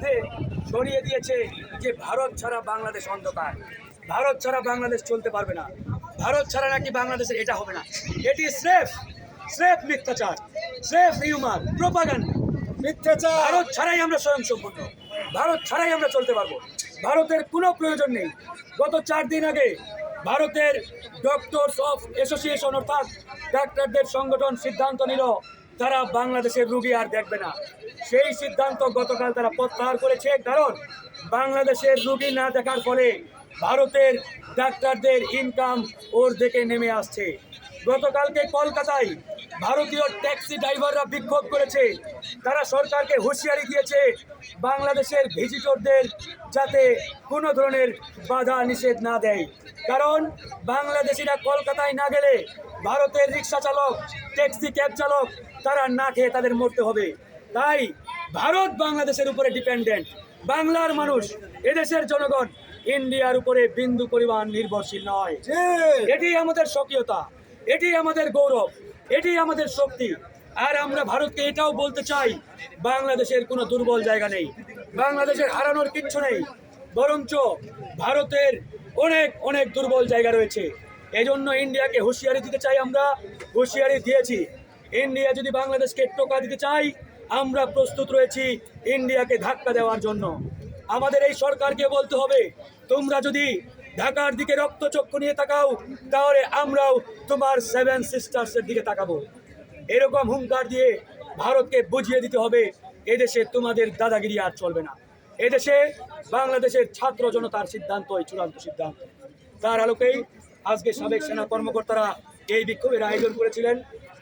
মধ্যে সরিয়ে দিয়েছে যে ভারত ছাড়া বাংলাদেশ অন্ধকার। ভারত ছাড়া বাংলাদেশ চলতে পারবে না। ভারত ছাড়া নাকি বাংলাদেশের এটা হবে না। এটি স্রেফ স্রেফ মিথ্যাচার স্রেফ হিউমার প্রোপাগান্ডা। মিথ্যাচার। ভারত ছাড়াই আমরা স্বয়ংসম্পূর্ণ। ভারত ছাড়াই আমরা চলতে পারব। ভারতের কোনো প্রয়োজন নেই। গত চার দিন আগে ভারতের ডক্টরস অফ অ্যাসোসিয়েশন অর্থাৎ ডাক্তারদের সংগঠন সিদ্ধান্ত নিল তারা বাংলাদেশের রুগী আর দেখবে না। সেই সিদ্ধান্ত গতকাল তারা প্রত্যাহার করেছে। কারণ বাংলাদেশের রুগী না দেখার ফলে ভারতের ডাক্তারদের ইনকাম ওর দিকে নেমে আসছে। গতকালকে কলকাতায় ভারতীয় ট্যাক্সি ড্রাইভাররা বিক্ষোভ করেছে। তারা সরকারকে হুঁশিয়ারি দিয়েছে বাংলাদেশের ভিজিটরদের যাতে কোনো ধরনের বাধা নিষেধ না দেয়। কারণ বাংলাদেশিরা কলকাতায় না গেলে ভারতের রিক্সা চালক ট্যাক্সি ক্যাব চালক তারা না খেয়ে তাদের মরতে হবে। তাই ভারত বাংলাদেশের উপরে ডিপেন্ডেন্ট। বাংলার মানুষ এদেশের জনগণ ইন্ডিয়ার উপরে বিন্দু পরিমাণ নির্ভরশীল নয়। এটি আমাদের স্বকীয়তা। এটি আমাদের গৌরব এটি আমাদের শক্তি। আর আমরা ভারতকে এটাও বলতে চাই, বাংলাদেশের কোনো দুর্বল জায়গা নেই, বাংলাদেশের হারানোর কিচ্ছু নেই। বরঞ্চ ভারতের অনেক অনেক দুর্বল জায়গা রয়েছে। এজন্য ইন্ডিয়াকে হুঁশিয়ারি দিতে চাই আমরা, হুঁশিয়ারি দিয়েছি। ইন্ডিয়া যদি বাংলাদেশকে টোকা দিতে চাই, আমরা প্রস্তুত রয়েছি ইন্ডিয়াকে ধাক্কা দেওয়ার জন্য। আমাদের এই সরকারকে বলতে হবে, তোমরা যদি ঢাকার দিকে রক্তচক্ষু নিয়ে তাকাও, তাহলে আমরাও তোমার সেভেন সিস্টার্সের দিকে তাকাবো। এরকম হুঙ্কার দিয়ে ভারতকে বুঝিয়ে দিতে হবে, এদেশে তোমাদের দাদাগিরি আর চলবে না। এদেশে বাংলাদেশের ছাত্র জনতার সিদ্ধান্তই চূড়ান্ত সিদ্ধান্ত। তার আলোকেই আজকে সাবেক সেনা কর্মকর্তারা এই বিক্ষোভের আয়োজন করেছিলেন।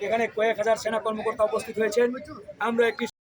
এখানে কয়েক হাজার সেনা কর্মকর্তা উপস্থিত হয়েছেন। আমরা একটি